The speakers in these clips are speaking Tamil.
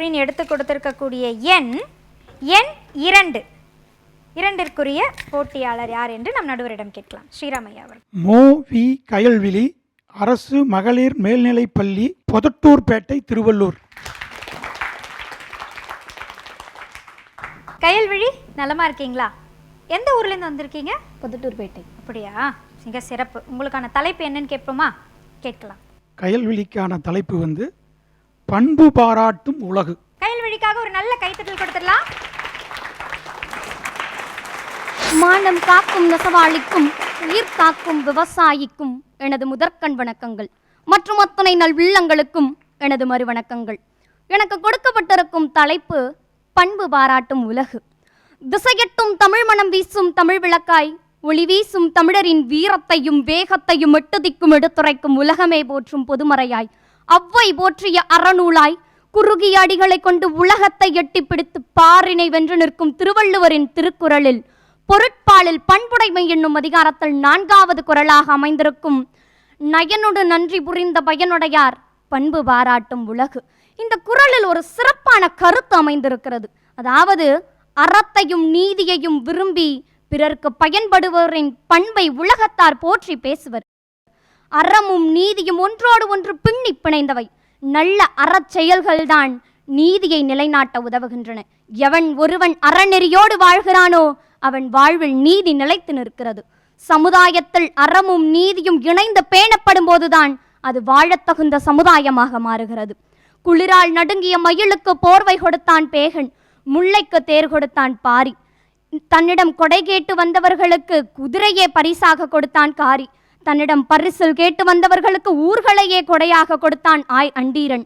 ஸ்க்ரீன் எடுத்து கொடுத்திருக்கக்கூடிய எண் எண் இரண்டு. இரண்டிற்குரிய போட்டியாளர் யார் என்று நம் நடுவரிடம் கேட்கலாம். ஸ்ரீராமையா அவர் மோ. வி. கயல்விழி அரசு மகளிர் மேல்நிலைப்பள்ளி பொதட்டூர்பேட்டை திருவள்ளூர். கயல்விழி நலமா இருக்கீங்களா? எந்த ஊர்லேருந்து வந்திருக்கீங்க? புதுட்டூர்பேட்டை அப்படியா? மிக சிறப்பு. உங்களுக்கான தலைப்பு என்னன்னு கேட்போமா? கேட்கலாம். கயல்விழிக்கான தலைப்பு வந்து பண்பு பாராட்டும் உலகு. கயல்விழிக்காக ஒரு நல்ல கைத்தட்டல் கொடுத்துடலாம். மானம் காக்கும் நெசவாளிக்கும் உயிர் காக்கும் விவசாயிக்கும் எனது முதற்கண் வணக்கங்கள். மற்றும் அத்தனை நல் உள்ளங்களுக்கும் எனது மறு வணக்கங்கள். எனக்கு கொடுக்கப்பட்டிருக்கும் தலைப்பு பண்பு பாராட்டும் உலகு. திசையட்டும் தமிழ் மனம் வீசும் தமிழ் விளக்காய் ஒளி வீசும் தமிழரின் வீரத்தையும் வேகத்தையும் எட்டுதிக்கும் எடுத்துரைக்கும் உலகமே போற்றும் பொதுமறையாய். அவ்வை போற்றிய அறநூலாய் குறுகிய அடிகளை கொண்டு உலகத்தை எட்டி பிடித்து பாரினை வென்று நிற்கும் திருவள்ளுவரின் திருக்குறளில் பொருட்பாலில் பண்புடைமை என்னும் அதிகாரத்தில் நான்காவது குரலாக அமைந்திருக்கும் நயனொடு நன்றி புரிந்த பயனுடையார் பண்பு பாராட்டும் உலகு. இந்த குறளில் ஒரு சிறப்பான கருத்து அமைந்திருக்கிறது. அதாவது அறத்தையும் நீதியையும் விரும்பி பிறர்க்கு பயன்படுவோரின் பண்பை உலகத்தார் போற்றி பேசுவர். அறமும் நீதியும் ஒன்றோடு ஒன்று பின்னி பிணைந்தவை. நல்ல அறச் செயல்கள்தான் நீதியை நிலைநாட்ட உதவுகின்றன. எவன் ஒருவன் அறநெறியோடு வாழ்கிறானோ அவன் வாழ்வில் நீதி நிலைத்து நிற்கிறது. சமுதாயத்தில் அறமும் நீதியும் இணைந்து பேணப்படும் போதுதான் அது வாழத்தகுந்த சமுதாயமாக மாறுகிறது. குளிரால் நடுங்கிய மயிலுக்கு போர்வை கொடுத்தான் பேகன் முல்லைக்கு தேர் கொடுத்தான் பாரி. தன்னிடம் கொடை கேட்டு வந்தவர்களுக்கு குதிரையே பரிசாக கொடுத்தான் காரி. தன்னிடம் பரிசில் கேட்டு வந்தவர்களுக்கு ஊர்களையே கொடையாக கொடுத்தான் ஆய் அண்டீரன்.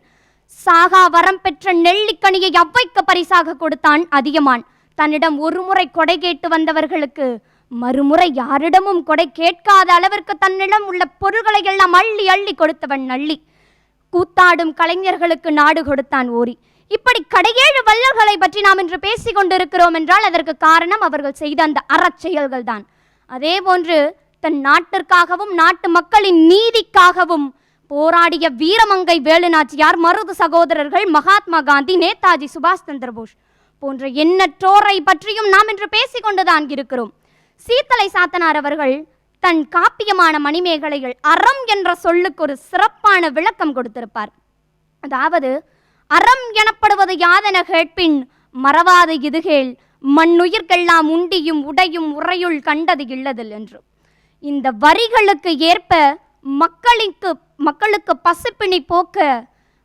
சாகா வரம் பெற்ற நெல்லிக்கனியை அவ்வைக்கு பரிசாக கொடுத்தான் அதியமான். தன்னிடம் ஒருமுறை கொடை கேட்டு வந்தவர்களுக்கு மறுமுறை யாரிடமும் கொடை கேட்காத அளவிற்கு தன்னிடம் உள்ள பொருள்களை எல்லாம் அள்ளி அள்ளி கொடுத்தவன் நள்ளி கூத்தாடும் கலைஞர்களுக்கு நாடு கொடுத்தான் ஓரி. இப்படி கடையேழு வள்ளல்களை பற்றி நாம் இன்று பேசிக் கொண்டிருக்கிறோம் என்றால் அதற்கு காரணம் அவர்கள் செய்த அந்த அறச் செயல்கள் தான் அதே போன்று தன் நாட்டிற்காகவும் நாட்டு மக்களின் நீதிக்காகவும் போராடிய வீரமங்கை வேலுநாச்சியார் மருது சகோதரர்கள் மகாத்மா காந்தி நேதாஜி சுபாஷ் சந்திரபோஸ் போன்ற எண்ணற்றோரை பற்றியும் நாம் இன்று பேசிக்கொண்டுதான் இருக்கிறோம். சீத்தலை சாத்தனார் அவர்கள் தன் காப்பியமான மணிமேகலைகள் அறம் என்ற சொல்லுக்கு ஒரு சிறப்பான விளக்கம் கொடுத்திருப்பார். அதாவது அறம் எனப்படுவது யாதென கேட்பின் மறவாது இதுகேள் மண்ணுயிர்க்கெல்லாம் உண்டியும் உடையும் உறையுள் கண்டது இல்லதில் என்று. இந்த வரிகளுக்கு ஏற்ப மக்களுக்கு மக்களுக்கு பசுப்பிணி போக்க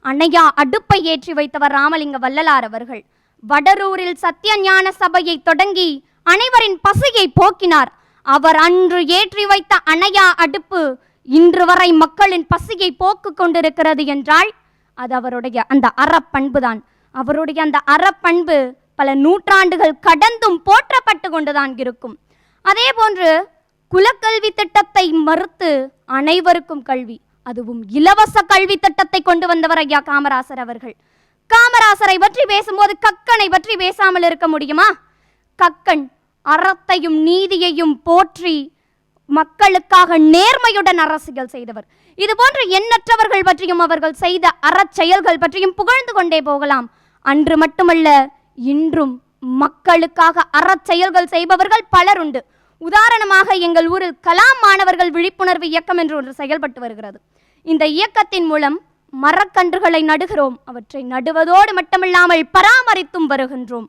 அணையா அடுப்பை ஏற்றி வைத்தவர் ராமலிங்க வள்ளலார் அவர்கள். வடரூரில் சத்தியஞான சபையை தொடங்கி அனைவரின் பசியை போக்கினார். அவர் அன்று ஏற்றி வைத்த அணையா அடுப்பு இன்று வரை மக்களின் பசியை போக்கு கொண்டிருக்கிறது என்றால் அது அவருடைய அந்த அறப்பண்புதான். அவருடைய அந்த அறப்பண்பு பல நூற்றாண்டுகள் கடந்தும் போற்றப்பட்டு கொண்டுதான் இருக்கும். அதே போன்று குலக்கல்வி திட்டத்தை மறுத்து அனைவருக்கும் கல்வி. அதுவும் இலவச கல்வி திட்டத்தை கொண்டு வந்தவர் ஐயா காமராசர் அவர்கள். காமராசரை பற்றி பேசும்போது கக்கனை பற்றி பேசாமல் இருக்க முடியுமா? கக்கன் அறத்தையும் நீதியையும் போற்றி மக்களுக்காக நேர்மையுடன் அரசியல் செய்தவர். இது போன்ற எண்ணற்றவர்கள் பற்றியும் அவர்கள் செய்த அறச் செயல்கள் பற்றியும் புகழ்ந்து கொண்டே போகலாம். அன்று மட்டுமல்ல இன்றும் மக்களுக்காக அறச் செயல்கள் செய்பவர்கள் பலர் உண்டு உதாரணமாக எங்கள் ஊரில் கலாம் மாணவர்கள் விழிப்புணர்வு இயக்கம் என்று ஒன்று செயல்பட்டு வருகிறது. இந்த இயக்கத்தின் மூலம் மரக்கன்றுகளை நடுகிறோம். அவற்றை நடுவதோடு மட்டுமில்லாமல் பராமரித்தும் வருகின்றோம்.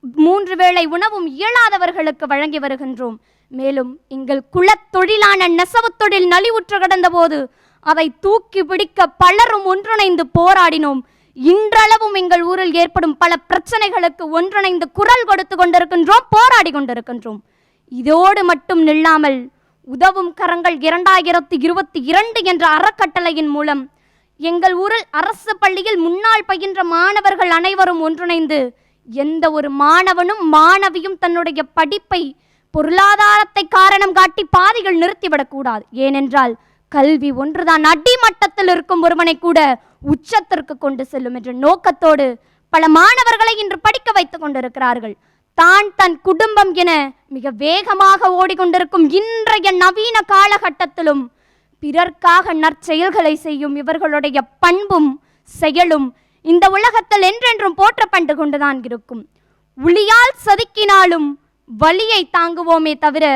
மூன்று வேளை உணவும் இயலாதவர்களுக்கு வழங்கி வருகின்றோம். மேலும் எங்கள் குலத்தொழிலான நெசவுத் தொழில் நலிவுற்று கிடந்தபோது அதை தூக்கி பிடிக்க பலரும் ஒன்றிணைந்து போராடினோம். இன்றளவும் எங்கள் ஊரில் ஏற்படும் பல பிரச்சனைகளுக்கு ஒன்றிணைந்து குரல் கொடுத்து கொண்டிருக்கின்றோம் போராடி கொண்டிருக்கின்றோம். இதோடு மட்டும் நில்லாமல் உதவும் கரங்கள் இரண்டாயிரத்தி இருபத்தி இரண்டு என்ற அறக்கட்டளையின் மூலம் எங்கள் ஊரில் அரசு பள்ளியில் முன்னாள் பயின்ற மாணவர்கள் அனைவரும் ஒன்றிணைந்து எந்த ஒரு மாணவனும் மாணவியும் தன்னுடைய படிப்பை பொருளாதாரத்தை காரணம் காட்டி பாதிகள் நிறுத்திவிடக்கூடாது ஏனென்றால் கல்வி ஒன்றுதான். அடிமட்டத்தில் இருக்கும் ஒருவனை கூட உச்சத்திற்கு கொண்டு செல்லும் என்ற நோக்கத்தோடு பல மாணவர்களை இன்று படிக்க வைத்துக் கொண்டிருக்கிறார்கள். தான் தன் குடும்பம் என மிக வேகமாக ஓடிக்கொண்டிருக்கும் இன்றைய நவீன காலகட்டத்திலும் பிறர்க்காக நற்செயல்களை செய்யும் இவர்களுடைய பண்பும் செயலும் இந்த உலகத்தில் என்றென்றும் போற்றப்பட்டு கொண்டுதான் இருக்கும். உளியால் சதுக்கினாலும் வலியை தாங்குவோமே தவிர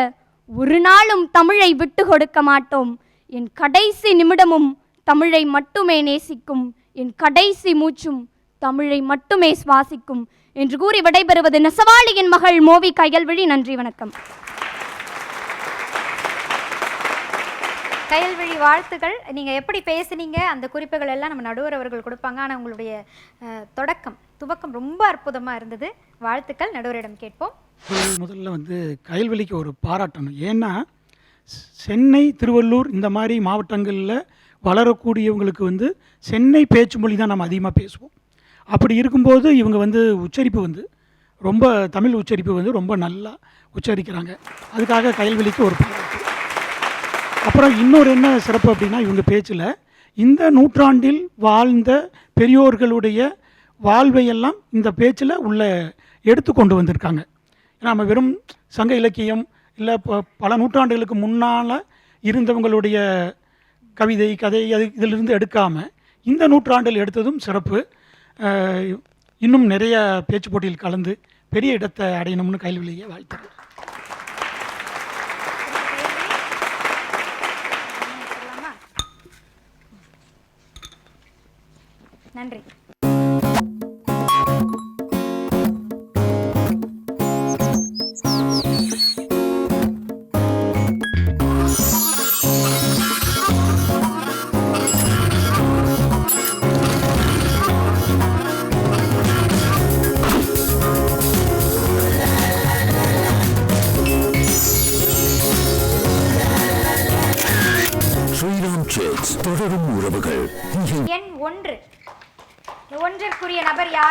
ஒரு நாளும் தமிழை விட்டு கொடுக்க மாட்டோம். என் கடைசி நிமிடமும் தமிழை மட்டுமே நேசிக்கும். என் கடைசி மூச்சும் தமிழை மட்டுமே சுவாசிக்கும். என்று கூறி விடைபெறுவது நெசவாளியின் மகள் மோவி கையல்விழி. நன்றி வணக்கம். கையல்வழி வாழ்த்துக்கள். நீங்கள் எப்படி பேசுனீங்க? அந்த குறிப்புகள் எல்லாம் நம்ம நடுவர் அவர்கள் கொடுப்பாங்க. ஆனால் உங்களுடைய தொடக்கம் துவக்கம் ரொம்ப அற்புதமாக இருந்தது. வாழ்த்துக்கள். நடுவரிடம் கேட்போம். முதல் முதல்ல வந்து கயல்வெளிக்கு ஒரு பாராட்டணும். ஏன்னா சென்னை திருவள்ளூர் இந்த மாதிரி மாவட்டங்களில் வளரக்கூடியவங்களுக்கு வந்து சென்னை பேச்சு மொழி தான் நம்ம அதிகமாக பேசுவோம். அப்படி இருக்கும்போது இவங்க வந்து உச்சரிப்பு வந்து ரொம்ப தமிழ் உச்சரிப்பு வந்து ரொம்ப நல்லா உச்சரிக்கிறாங்க. அதுக்காக கைல்வெளிக்கு ஒரு பாராட்டு. அப்புறம் இன்னொரு என்ன சிறப்பு அப்படின்னா இவங்க பேச்சில் இந்த நூற்றாண்டில் வாழ்ந்த பெரியோர்களுடைய வாழ்வையெல்லாம் இந்த பேச்சில் உள்ள எடுத்து கொண்டு வந்திருக்காங்க. ஏன்னா நம்ம வெறும் சங்க இலக்கியம் இல்லை ப பல நூற்றாண்டுகளுக்கு முன்னால் இருந்தவங்களுடைய கவிதை கதை அது இதிலிருந்து எடுக்காமல் இந்த நூற்றாண்டில் எடுத்ததும் சிறப்பு. இன்னும் நிறைய பேச்சு போட்டியில் கலந்து பெரிய இடத்தை அடையணும்னு கையில் வாழ்த்துறேன் சொல்லலாமா? நன்றி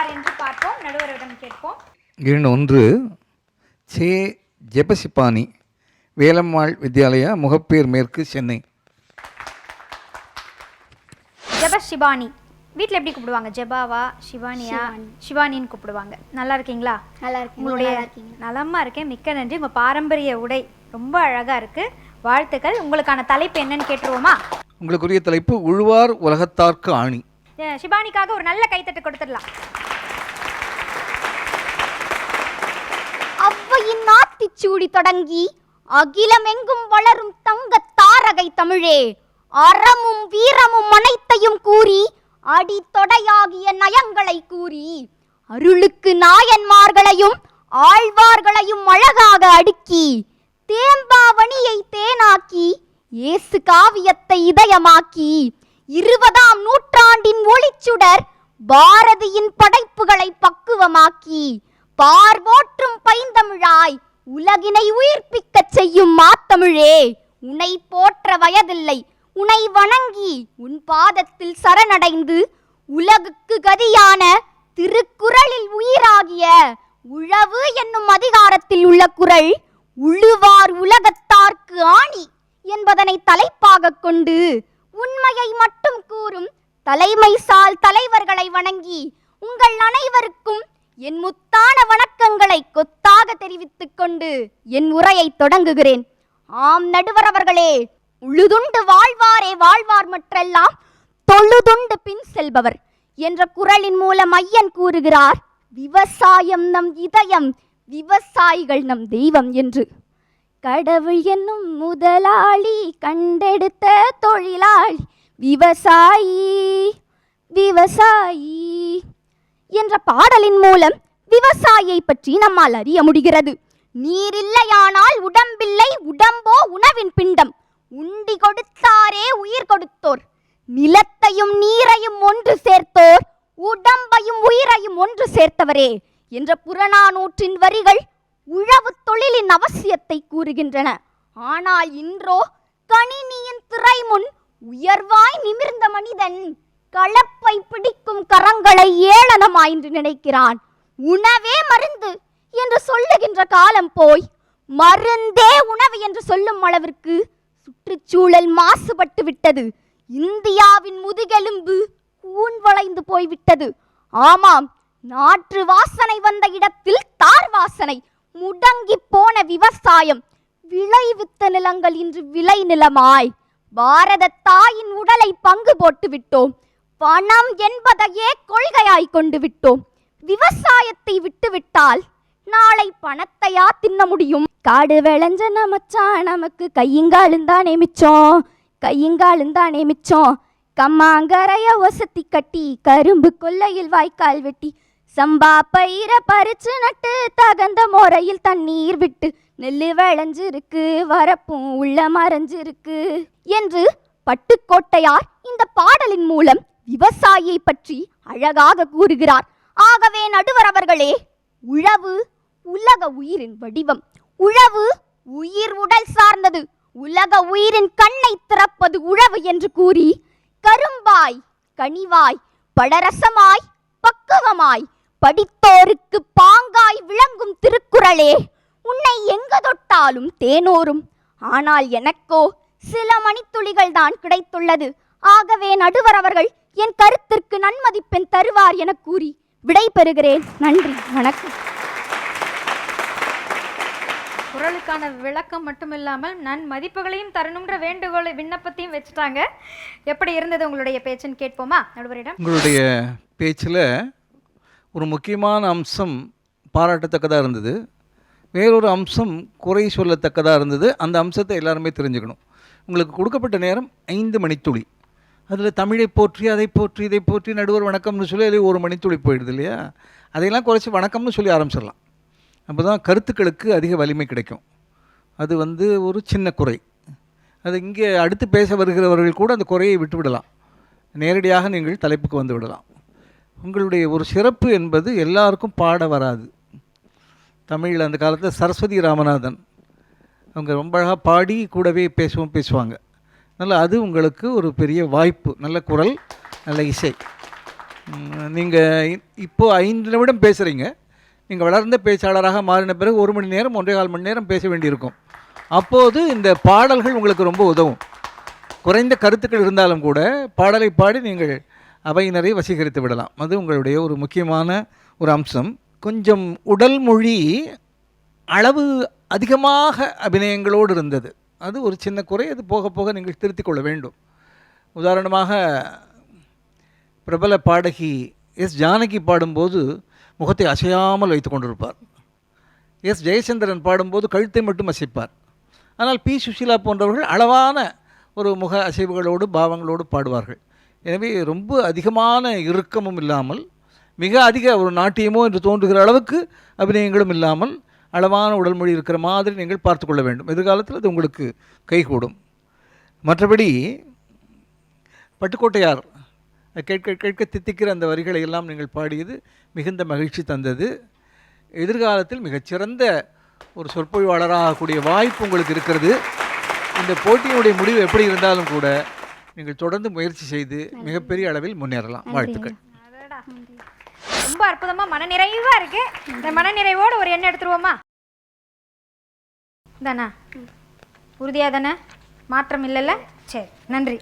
யார் என்று பார்ப்போம். நடுவரிடம் கேட்போம். எண் ஒன்று. சே. ஜெபசிப்பானி வேலம்மாள் வித்யாலயா முகப்பேர் மேற்கு சென்னை. ஜெப சிவானி வீட்டில் எப்படி கூப்பிடுவாங்க? ஜெபாவா சிவானியா? சிவானின்னு கூப்பிடுவாங்க. நல்லா இருக்கீங்களா? நல்லா இருக்கு உங்களுடைய நலமா இருக்கேன். மிக்க நன்றி. உங்க பாரம்பரிய உடை ரொம்ப அழகா இருக்கு. வாழ்த்துக்கள். உங்களுக்கான தலைப்பு என்னன்னு கேட்டுருவோமா? உங்களுக்குரிய தலைப்பு உழுவார் உலகத்தார்க்கு ஆணி. அஹ் சிவானிக்காக ஒரு நல்ல கைத்தட்டு கொடுத்துடலாம். அவ்வையின் நாத்திச்சூடி தொடங்கி அகிலமெங்கும் வளரும் தங்க தாரகை தமிழே. அறமும் வீரமும் அனைத்தையும் கூறி அடி தொடையாகிய நயங்களை கூறி அருளுக்கு நாயன்மார்களையும் ஆழ்வார்களையும் அழகாக அடுக்கி தேம்பாவணியை தேனாக்கி இயேசு காவியத்தை இதயமாக்கி இருபதாம் நூற்றாண்டின் ஒளிச்சுடர் பாரதியின் படைப்புகளை பக்குவமாக்கி பார்வோற்றும் பைந்தமிழாய் உலகினை உயிர்ப்பிக்கச் செய்யும் மாத்தமிழே உனை போற்ற வயதில்லை. உனை வணங்கி உன் பாதத்தில் சரணடைந்து உலகுக்கு கதியான திருக்குறளில் உயிராகிய உழவு என்னும் அதிகாரத்தில் உள்ள குறள் உழுவார் உலகத்தார்க்கு ஆணி என்பதனை தலைப்பாகக் கொண்டு உண்மையை மட்டும் கூறும் தலைமை சால் தலைவர்களை வணங்கி உங்கள் அனைவருக்கும் என் முத்தான வணக்கங்களை கொத்தாக தெரிவித்துக் கொண்டு என் உரையை தொடங்குகிறேன். ஆம் நடுவர் அவர்களே உழுதுண்டு வாழ்வாரே வாழ்வார் மற்றெல்லாம் தொழுதுண்டு பின் செல்பவர் என்ற குறளின் மூலம் ஐயன் கூறுகிறார் விவசாயம் நம் இதயம் விவசாயிகள் நம் தெய்வம் என்று. கடவுள் என்னும் முதலாளி கண்டெடுத்த தொழிலாளி. விவசாயி விவசாயி என்ற பாடலின் மூலம் விவசாயியை பற்றி நம்மால் அறிய முடிகிறது. நீரில்லையானால் உடம்பில்லை உடம்போ உணவின் பிண்டம். உண்டி கொடுத்தாரே உயிர் கொடுத்தோர். நிலத்தையும் நீரையும் ஒன்று சேர்த்தோர். உடம்பையும் உயிரையும் ஒன்று சேர்த்தவரே என்ற புறநானூற்றின் வரிகள் உழவு தொழிலின் அவசியத்தை கூறுகின்றன. ஆனால் இன்றோ கணினியின் திரை முன் உயர்வாய் நிமிர்ந்த மனிதன் களப்பை பிடிக்கும் கரங்களை ஏளனமாய் என்று நினைக்கிறான். உணவே மருந்து என்று சொல்லுகின்ற காலம் போய் மருந்தே உணவு என்று சொல்லும் அளவிற்கு சுற்றுச்சூழல் மாசுபட்டு விட்டது. இந்தியாவின் முதுகெலும்பு கூன் வளைந்து போய்விட்டது. ஆமாம் நாற்று வாசனை வந்த இடத்தில் தார் வாசனை முடங்கி போன விவசாயம் விளைவித்த நிலங்கள் இன்று விளை நிலமாய். பாரத தாயின் உடலை பங்கு போட்டு விட்டோம். பணம் என்பதையே கொள்கையாய் கொண்டு விட்டோம். விவசாயத்தை விட்டுவிட்டால் நாளை பணத்தையா தின்ன முடியும்? காடு விளைஞ்ச நமச்சா நமக்கு கையுங்காலும் தானே மிச்சம். கையுங்காலும் தானே மிச்சம். கம்மாங்கரைய ஒசத்தி கட்டி கரும்பு கொல்லையில் வாய்க்கால் வெட்டி சம்பா பயிர பறிச்சு நட்டு தகுந்த முறையில் தண்ணீர் விட்டு நெல்லு விளைஞ்சிருக்கு வரப்பும் உள்ள மறைஞ்சிருக்கு என்று பட்டுக்கோட்டையார் இந்த பாடலின் மூலம் விவசாயியை பற்றி அழகாக கூறுகிறார். ஆகவே நடுவர் அவர்களே உழவு உலக உயிரின் வடிவம். உழவு உயிர் உடல் சார்ந்தது. உலக உயிரின் கண்ணை திறப்பது உழவு என்று கூறி கரும்பாய் கனிவாய் படரசமாய் பக்குவமாய் படித்தோருக்கு பாங்காய் விளங்கும் திருக்குறளே. உன்னை எங்க தொட்டாலும் தேனோரும். ஆனால் எனக்கோ சில மணித்துளிகள் தான் கிடைத்துள்ளது. ஆகவே நடுவர் அவர்கள் என் கருத்திற்கு நன்மதிப்பெண் தருவார் என கூறி விடை பெறுகிறேன் நன்றி. வணக்கம். குரலுக்கான விளக்கம் மட்டும் இல்லாமல் நன் மதிப்புகளையும் தரணுன்ற வேண்டுகோளை விண்ணப்பத்தையும் வச்சுட்டாங்க. எப்படி இருந்தது உங்களுடைய பேச்சுன்னு கேட்போமா நடுவரிடம்? உங்களுடைய பேச்சில் ஒரு முக்கியமான அம்சம் பாராட்டத்தக்கதாக இருந்தது. வேறொரு அம்சம் குறை சொல்லத்தக்கதாக இருந்தது. அந்த அம்சத்தை எல்லாருமே தெரிஞ்சுக்கணும். உங்களுக்கு கொடுக்கப்பட்ட நேரம் ஐந்து மணித்துளி. அதில் தமிழை போற்றி அதை போற்றி இதை போற்றி நடுவர் வணக்கம்னு சொல்லி அதில் ஒரு மணித்துளி போயிடுது இல்லையா? அதையெல்லாம் குறைச்சி வணக்கம்னு சொல்லி ஆரம்பிச்சிடலாம். அப்போ தான் கருத்துக்களுக்கு அதிக வலிமை கிடைக்கும். அது வந்து ஒரு சின்ன குறை. அது இங்கே அடுத்து பேச வருகிறவர்கள் கூட அந்த குறையை விட்டு விடலாம் நேரடியாக நீங்கள் தலைப்புக்கு வந்து விடலாம். உங்களுடைய ஒரு சிறப்பு என்பது எல்லாருக்கும் பாட வராது. தமிழில் அந்த காலத்தில் சரஸ்வதி ராமநாதன். அவங்க ரொம்ப அழகாக பாடி கூடவே பேசுவோம் பேசுவாங்க. அதனால் அது உங்களுக்கு ஒரு பெரிய வாய்ப்பு நல்ல குரல் நல்ல இசை. நீங்கள் இப்போது ஐந்து நிமிடம் பேசுகிறீங்க நீங்கள் வளர்ந்த பேச்சாளராக மாறின பிறகு ஒரு மணி நேரம் ஒன்றே கால் மணி நேரம் பேச வேண்டியிருக்கும். அப்போது இந்த பாடல்கள் உங்களுக்கு ரொம்ப உதவும். குறைந்த கருத்துக்கள் இருந்தாலும் கூட பாடலை பாடி நீங்கள் அவையினரை வசீகரித்து விடலாம். அது உங்களுடைய ஒரு முக்கியமான ஒரு அம்சம். கொஞ்சம் உடல் மொழி அளவு அதிகமாக அபிநயங்களோடு இருந்தது. அது ஒரு சின்ன குறை. அது போக போக நீங்கள் திருத்திக் கொள்ள வேண்டும். உதாரணமாக பிரபல பாடகி எஸ். ஜானகி பாடும்போது முகத்தை அசையாமல் வைத்து கொண்டிருப்பார். எஸ். ஜெயச்சந்திரன் பாடும்போது கழுத்தை மட்டும் அசைப்பார். ஆனால் பி. சுஷீலா போன்றவர்கள் அளவான ஒரு முக அசைவுகளோடு பாவங்களோடு பாடுவார்கள். எனவே ரொம்ப அதிகமான இறுக்கமும் இல்லாமல் மிக அதிக ஒரு நாட்டியமோ என்று தோன்றுகிற அளவுக்கு அபிநயங்களும் இல்லாமல் அளவான உடல் மொழி இருக்கிற மாதிரி நீங்கள் பார்த்து கொள்ள வேண்டும். எதிர்காலத்தில் அது உங்களுக்கு கைகூடும். மற்றபடி பட்டுக்கோட்டையார் கேட்க கேட்க தித்திக்கிற அந்த வரிகளை எல்லாம் நீங்கள் பாடியது மிகுந்த மகிழ்ச்சி தந்தது. எதிர்காலத்தில் மிகச்சிறந்த ஒரு சொற்பொழிவாளராகக்கூடிய வாய்ப்பு உங்களுக்கு இருக்கிறது. இந்த போட்டியினுடைய முடிவு எப்படி இருந்தாலும் கூட நீங்கள் தொடர்ந்து முயற்சி செய்து மிகப்பெரிய அளவில் முன்னேறலாம். வாழ்த்துக்கள். ரொம்ப அற்புதமா மனநிறைவா இருக்கு. இந்த மனநிறைவோடு ஒரு எண்ணெய் எடுத்துருவோமா? தானா உறுதியா தானே? மாற்றம் இல்லைல்ல? சரி நன்றி.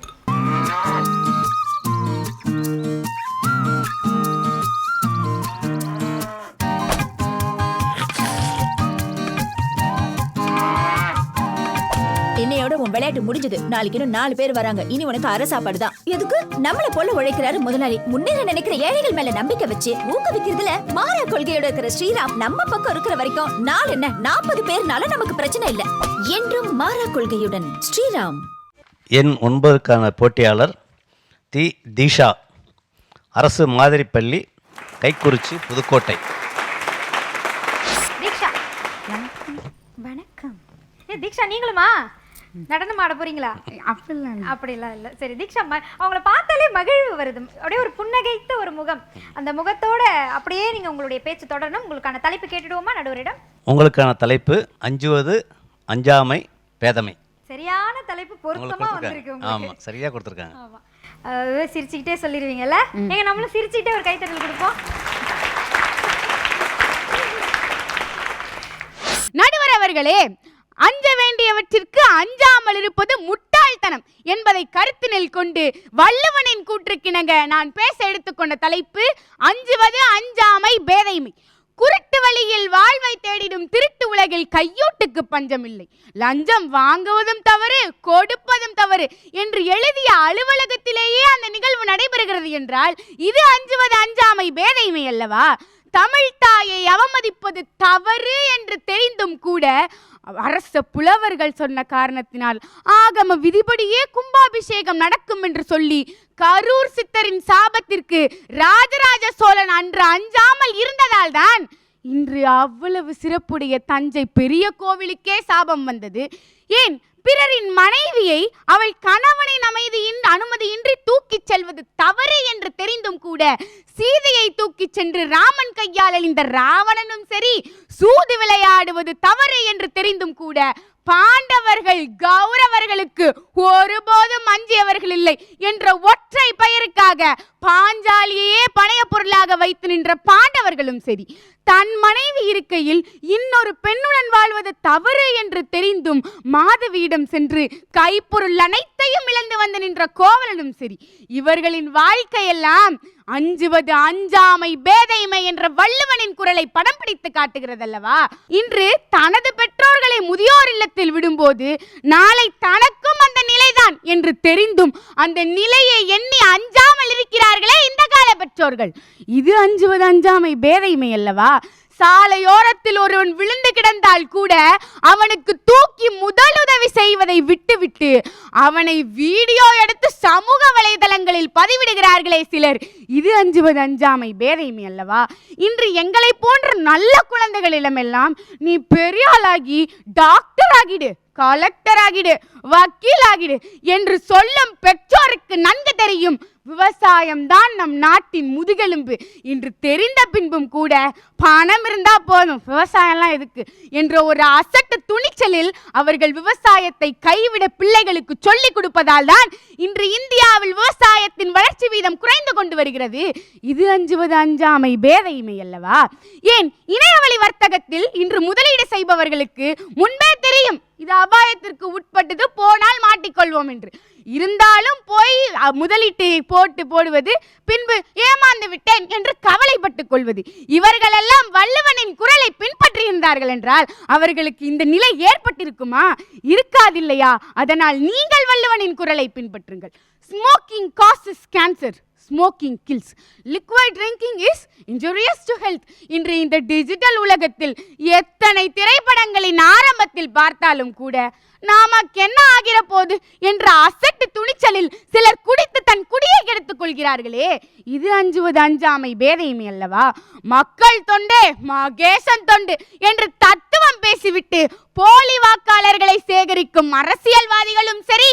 இன்னையோட உன் விளையாட்டு முடிஞ்சது. நாளைக்கு இன்னும் நாலு பேர் வராங்க. இனி உனக்கு அரை சாப்பாடு தான். எதுக்கு? நம்மள போல உழைக்கிறாரு முதலாளி. முன்னேற நினைக்கிற ஏழைகள் மேல நம்பிக்கை வச்சு ஊக்குவிக்கிறதுல மாறா கொள்கையோட இருக்கிற ஸ்ரீராம் நம்ம பக்கம் இருக்கிற வரைக்கும் நாள் என்ன? நாற்பது பேர்னால நமக்கு பிரச்சனை இல்ல. என்றும் மாறா கொள்கையுடன் ஸ்ரீராம். எண் ஒன்பதுக்கான போட்டியாளர் தி தீஷா. அரசு மாதிரிப்பள்ளி கைக்குறிச்சி புதுக்கோட்டை. தீக்ஷா வணக்கம். ஏ தீக்ஷா நீங்களுமா? நடனம் ஆட போறீங்களா? அப்படிலாம் அப்படிலாம் இல்லை. சரி தீக்ஷா ம அவங்கள பார்த்தாலே மகிழ்வு வருது. அப்படியே ஒரு புன்னகைத்த ஒரு முகம். அந்த முகத்தோட அப்படியே நீங்க உங்களுடைய பேச்சு தொடரணும். உங்களுக்கான தலைப்பு கேட்டுடுவோமா நடுவரிடம்? உங்களுக்கான தலைப்பு அஞ்சுவது அஞ்சாமை பேதமை. சரியான தலைப்பு பொருத்தமா வந்திருக்கு ஆமாம் சரியாக கொடுத்துருக்காங்க. ஆமா. சிரிச்சுக்கிட்டே சொல்லிடுவீங்கல்ல? நீங்க நம்மளும் சிரிச்சுக்கிட்டே ஒரு கைத்தட்டல் கொடுப்போம். நடுவர் அவர்களே அஞ்ச வேண்டியவற்றிற்கு அஞ்சாமல் இருப்பது முட்டாள்தனம் என்பதை கருத்தினில் கொண்டு வள்ளுவனின் கூற்றுக்கிணங்க நான் பேச எடுத்துக்கொண்ட தலைப்பு அஞ்சுவது அஞ்சாமை பேதைமை. குருட்டு வழியில் வாழ்வை தேடிடும் திருட்டு உலகில் கையூட்டுக்கு பஞ்சமில்லை. லஞ்சம் வாங்குவதும் தவறு கொடுப்பதும் தவறு என்று எழுதிய அலுவலகத்திலேயே அந்த நிகழ்வு நடைபெறுகிறது என்றால் இது அஞ்சுவது அஞ்சாமை பேதைமை அல்லவா? தமிழ் தாயை அவமதிப்பது தவறு என்று தெரிந்தும் கூட அரச புலவர்கள் சொன்ன காரணத்தினால் ஆகம விதிபடியே கும்பாபிஷேகம் நடக்கும் என்று சொல்லி கரூர் சித்தரின் சாபத்திற்கு ராஜராஜ சோழன் அன்று அஞ்சாமல் இருந்ததால் தான் இன்று அவ்வளவு சிறப்புடைய தஞ்சை பெரிய கோவிலுக்கே சாபம் வந்தது. ஏன்? பிறரின் மனைவியை அவள் கணவனின் அமைதியின் அனுமதியின்றி தூக்கிச் செல்வது தவறு என்று தெரிந்தும் கூட சீதையை தூக்கிச் சென்று ராமன் கையால் அழிந்த ராவணனும் சரி சூது விளையாடுவது தவறு என்று தெரிந்தும் கூட பாண்டவர்கள் கௌரவர்களுக்கு ஒருபோதும் அஞ்சியவர்கள் இல்லை என்ற ஒற்றை பெயருக்காக பாஞ்சாலியையே பணைய பொருளாக வைத்து நின்ற பாண்டவர்களும் சரி. தன் மனைவி இருக்கையில் இன்னொரு பெண்ணுடன் வாழ்வது தவறு என்று தெரிந்தும் மாதவியிடம் சென்று கைப்பொருள் அனைத்தையும் இழந்து வந்து நின்ற கோவலனும் சரி. இவர்களின் வாழ்க்கையெல்லாம் அஞ்சுவது அஞ்சாமை பேதைமை என்ற வள்ளுவனின் குரலை படம் பிடித்து காட்டுகிறதல்லவா? இன்று தனது பெற்றோர்களை முதியோர் இல்லத்தில் விடும்போது நாளை தனக்கும் அந்த நிலைதான் என்று தெரிந்தும் அந்த நிலையை எண்ணி அஞ்சாமல் இருக்கிறார்களே இந்த கால பெற்றோர்கள். இது அஞ்சுவது அஞ்சாமை பேதைமை அல்லவா? சாலையோரத்தில் ஒருவன் விழுந்து கிடந்தால் கூட அவனுக்கு தூக்கி முதலுதவி செய்வதை விட்டுவிட்டு அவனை வீடியோ எடுத்து சமூக வலைதளங்களில் பதிவிடுகிறார்களே சிலர். இது அஞ்சுவது அஞ்சாமை பேதைமை அல்லவா? இன்று எங்களை போன்ற நல்ல குழந்தைகளிடமெல்லாம் நீ பெரிய ஆளாகி டாக்டர் ஆகிடு கலெக்டர் ஆகிடு வக்கீல் ஆகிடு என்று சொல்லும் பெற்றோருக்கு நன்கு தெரியும். விவசாயம் தான் நம் நாட்டின் முதுகெலும்பு. என்று தெரிந்த பின்பும் கூட பணம் இருந்தா போதும். விவசாயம்லாம் எதுக்கு? என்ற ஒரு அசட்டு துணிச்சலில் அவர்கள் விவசாயத்தை கைவிட பிள்ளைகளுக்கு சொல்லிக் கொடுப்பதால் தான் இன்று இந்தியாவில் விவசாயத்தின் வளர்ச்சி வீதம் குறைந்து கொண்டு வருகிறது. இது அஞ்சுவது அஞ்சாமை பேதைமை அல்லவா? ஏன் இணையவழி வர்த்தகத்தில் இன்று முதலீடு செய்பவர்களுக்கு முன்பே தெரியும். இது அபாயத்திற்கு உட்பட்டது போனால் மாட்டிக்கொள்வோம் என்று. இருந்தாலும் போய் முதலீட்டு முதலீட்டை போட்டு போடுவது பின்பு ஏமாந்து விட்டேன் என்று கவலைப்பட்டுக் கொள்வது. இவர்களெல்லாம் வள்ளுவனின் குரலை பின்பற்றியிருந்தார்கள் என்றால் அவர்களுக்கு இந்த நிலை ஏற்பட்டிருக்குமா? இருக்காதில்லையா? அதனால் நீங்கள் வள்ளுவனின் குரலை பின்பற்றுங்கள். Smoking causes cancer smoking kills liquid drinking is injurious to health இன்று இந்த டிஜிட்டல் உலகத்தில் எத்தனை திரைப்படங்களின் ஆரம்பத்தில் பார்த்தாலும் கூட நாமக்கு என்ன ஆகிற போது என்ற அசட்டு துணிச்சலில் சிலர் குடித்து தன் குடியை கெடுத்துக் கொள்கிறார்களே. இது அஞ்சுவது அஞ்சாமை பேதையுமே அல்லவா? மக்கள் தொண்டே மகேசன் தொண்டு என்று தத்துவம் பேசிவிட்டு போலி வாக்காளர்களை சேகரிக்கும் அரசியல்வாதிகளும் சரி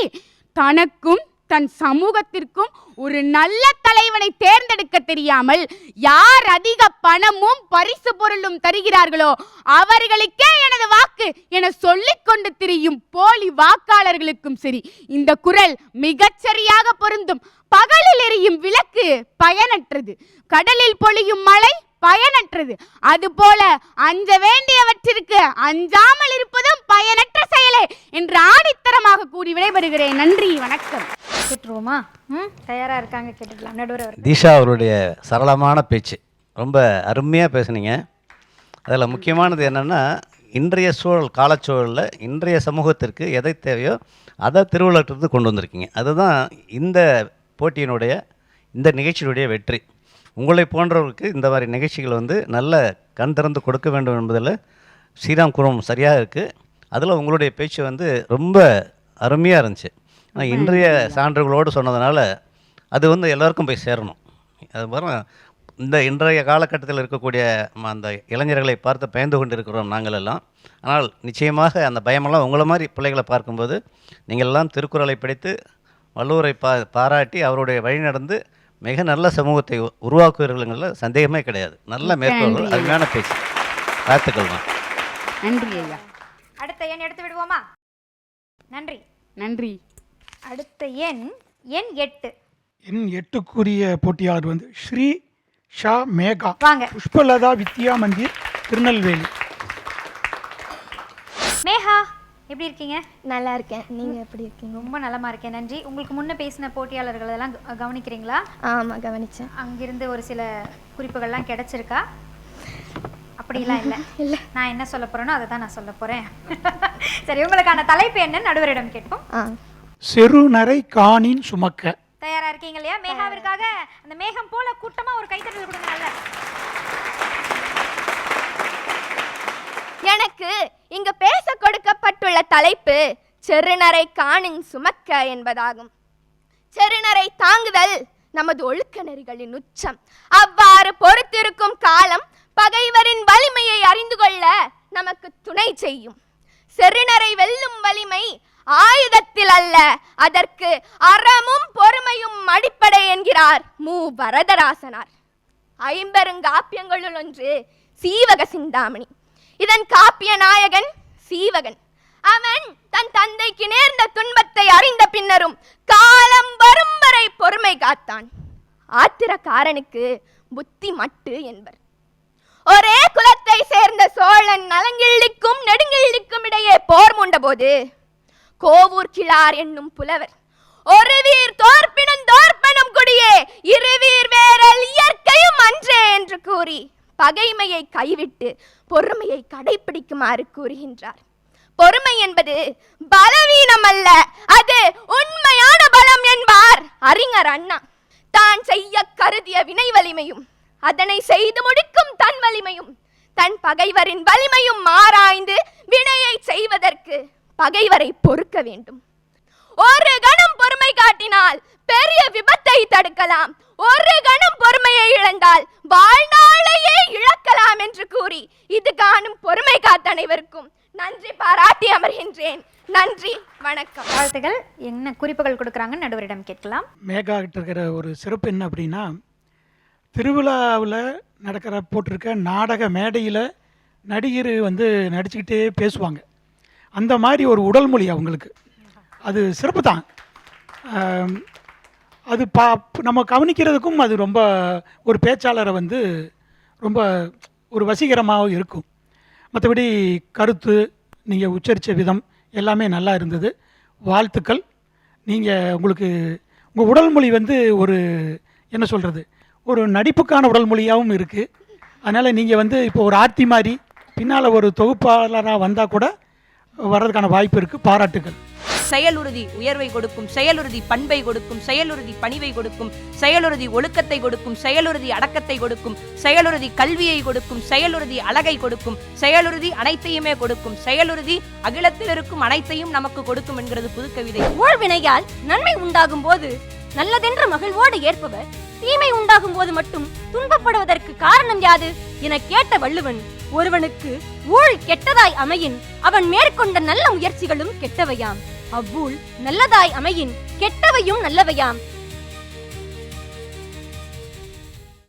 தனக்கும் தன் சமூகத்திற்கும் ஒரு நல்ல தலைவனை தேர்ந்தெடுக்க தெரியாமல் யார் அதிக பணமும் பரிசு பொருளும் தருகிறார்களோ அவர்களுக்கே எனது வாக்கு என சொல்லிக் கொண்டு திரியும் போலி வாக்காளர்களுக்கும் சரி. இந்த குரல் மிகச்சரியாக பொருந்தும். பகலில் எரியும் விளக்கு பயனற்றது. கடலில் பொழியும் மழை பயனற்றது. அதுபோல அஞ்ச வேண்டியவற்றிற்கு அஞ்சாமல் இருப்பதும் பயனற்ற செயலே என்று ஆணித்தரமாக கூறி விடைபெறுகிறேன். நன்றி வணக்கம். கேட்டுருவோமா? ம் தயாராக இருக்காங்க கேட்டுக்கலாம். நடுவர் தீஷா அவருடைய சரளமான பேச்சு. ரொம்ப அருமையாக பேசுனீங்க. அதில் முக்கியமானது என்னென்னா இன்றைய சூழல் காலச்சூழலில் இன்றைய சமூகத்திற்கு எதை தேவையோ அதை திருவிழாட்டிருந்து கொண்டு வந்திருக்கீங்க. அதுதான் இந்த போட்டியினுடைய இந்த நிகழ்ச்சியினுடைய வெற்றி. உங்களை போன்றவர்களுக்கு இந்த மாதிரி நிகழ்ச்சிகள் வந்து நல்ல கண் திறந்து கொடுக்க வேண்டும் என்பதில் ஸ்ரீராம் குரம் சரியாக இருக்குது அதில் உங்களுடைய பேச்சு வந்து ரொம்ப அருமையாக இருந்துச்சு. ஆனால் இன்றைய சான்றுகளோடு சொன்னதுனால அது வந்து எல்லாருக்கும் போய் சேரணும். அது மாதிரி இந்த இன்றைய காலகட்டத்தில் இருக்கக்கூடிய ம- அந்த இளைஞர்களை பார்த்து பயந்து கொண்டு இருக்கிறோம் நாங்கள் எல்லாம் ஆனால் நிச்சயமாக அந்த பயமெல்லாம் உங்களை மாதிரி பிள்ளைகளை பார்க்கும்போது நீங்கள் எல்லாம் திருக்குறளை படித்து வள்ளுவரை பா பாராட்டி அவருடைய வழி நடந்து மிக நல்ல சமூகத்தை உருவாக்குவீர்கள்ங்கிறதுல சந்தேகமே கிடையாது. நல்ல மேற்கோள் நன்றி. அருமையான பேச்சு. வாழ்த்துக்கள் தான் நன்றி ஐயா. அடுத்த எண் எடுத்து விடுவோமா? நன்றி. நன்றி. அடுத்த எண் எண் எட்டு. என் எட்டுக்குரிய போட்டியாளர் வந்து ஸ்ரீ ஷா மேகா வாங்க. புஷ்பலதா வித்யா மந்திர் திருநெல்வேலி. மேஹா எப்படி இருக்கீங்க? நல்லா இருக்கேன். நீங்கள் எப்படி இருக்கீங்க? ரொம்ப நலமா இருக்கேன். நன்றி. உங்களுக்கு முன்ன பேசின போட்டியாளர்கள் எல்லாம் க- கவனிக்கிறீங்களா? ஆமாம் கவனித்தேன் அங்கிருந்து ஒரு சில குறிப்புகள்லாம் கிடைச்சிருக்கா? அப்படிலாம் இல்ல. இல்ல. நான் என்ன சொல்ல போறேனோ அதை தான் நான் சொல்ல போறேன். சரி உங்களுக்கான தலைப்பு என்ன நடுவரிடம் கேட்போம். ஆ. செருநரை காணின் சுமக்க. தயாரா இருக்கீங்க இல்லையா? மேகாவிற்காக அந்த மேகம் போல கூட்டமா ஒரு கைத்தட்டல் கொடுங்க நல்ல. எனக்கு இங்கு பேச கொடுக்கப்பட்டுள்ள தலைப்பு செருநரை காணின் சுமக்க என்பதாகும். செருநரை தாங்குதல் நமது ஒழுக்க நெறிகளின் உச்சம். அவ்வாறு பொறுத்திருக்கும் காலம் பகைவரின் வலிமையை அறிந்து கொள்ள நமக்கு துணை செய்யும். செருநரை வெல்லும் வலிமை ஆயுதத்தில் அல்ல அதற்கு அறமும் பொறுமையும் அடிப்படை என்கிறார் மு. வரதராசனார். ஐம்பெருங்காப்பியங்களுள் ஒன்று சீவக சிந்தாமணி. இதன் காப்பிய நாயகன் சீவகன். அவன் தன் தந்தைக்கு நேர்ந்த துன்பத்தை அறிந்த பின்னரும் காலம் வரும் வரை பொறுமை காத்தான். ஆத்திரக்காரனுக்கு புத்தி மட்டு என்பர். ஒரே குலத்தை சேர்ந்த சோழன் நலங்கிள்ளிக்கும் நெடுங்கிள்ளிக்கும் இடையே போர் மூண்டபோது கோவூர் கிழார் என்னும் புலவர். ஒரு வீர் தோற்பினும் தோற்பனும் குடியே இருவீர் வேறல் இயற்கையும் அன்றே என்று கூறி பகைமையை கைவிட்டு பொறுமையை கடைபிடிக்குமாறு கூறுகின்றார். பொறுமை என்பது பலவீனம் அல்ல அது உண்மையான பலம் என்பார். அறிஞர் அண்ணா தான் செய்ய கருதிய வினை வலிமையும் அதனை செய்து முடிக்கும் தன் வலிமையும் தன் பகைவரின் வலிமையும் ஆராய்ந்து வினையை செய்வதற்கு பகைவரை பொறுக்க வேண்டும். ஒரு கணம் பொறுமை காட்டினால் பெரிய விபத்தை தடுக்கலாம். ஒரு கணம் பொறுமையை இழந்தால் வாழ்நாளையே இழக்கலாம் என்று கூறி இது காணும் பொறுமை காத்த அனைவருக்கும் நன்றி பாராட்டி அமர்கின்றேன். நன்றி வணக்கம். வாழ்த்துகள். என்ன குறிப்புகள் கொடுக்குறாங்கன்னு நடுவரிடம் கேட்கலாம். மேகா கிட்ட இருக்கிற ஒரு சிறப்பு என்ன அப்படின்னா திருவிழாவில் நடக்கிற போட்டிருக்க நாடக மேடையில் நடிகர் வந்து நடிச்சுக்கிட்டே பேசுவாங்க. அந்த மாதிரி ஒரு உடல் மொழி அவங்களுக்கு. அது சிறப்பு தான். அது பா நம்ம கவனிக்கிறதுக்கும் அது ரொம்ப ஒரு பேச்சாளரை வந்து ரொம்ப ஒரு வசீகரமாகவும் இருக்கும். மற்றபடி கருத்து நீங்கள் உச்சரித்த விதம் எல்லாமே நல்லா இருந்தது. வாழ்த்துக்கள். நீங்கள் உங்களுக்கு உங்கள் உடல் மொழி வந்து ஒரு என்ன சொல்கிறது ஒரு நடிப்புக்கான உடல் மொழியாகவும் இருக்குது அதனால் நீங்கள் வந்து இப்போ ஒரு ஆர்த்தி மாதிரி பின்னால் ஒரு தொகுப்பாளராக வந்தால் கூட வர்றதுக்கான வாய்ப்பு இருக்குது பாராட்டுகள். செயலுறுதி உயர்வை கொடுக்கும் செயலுறுதி பண்பை கொடுக்கும் செயலுறுதி பணிவை கொடுக்கும் செயலுறுதி ஒழுக்கத்தை கொடுக்கும் செயலுறுதி அடக்கத்தை கொடுக்கும் செயலுறுதி கல்வியை கொடுக்கும் செயலுறுதி அழகை கொடுக்கும் செயலுறுதி அனைத்தையுமே கொடுக்கும் செயலுறுதி அகிலத்தில் இருக்கும் அனைத்தையும் நமக்கு கொடுக்கும் என்கிறது புதுக்கவிதை. ஊழ்வினையால் நன்மை உண்டாகும் போது நல்லதென்று மகிழ்வோடு ஏற்பவர் தீமை உண்டாகும் போது மட்டும் துன்பப்படுவதற்கு காரணம் யாது? என கேட்ட வள்ளுவன் ஒருவனுக்கு ஊழ் கெட்டதாய் அமையின் அவன் மேற்கொண்ட நல்ல முயற்சிகளும் கெட்டவையாம். அவ்வூழ் நல்லதாய் அமையின் கெட்டவையும் நல்லவையாம்.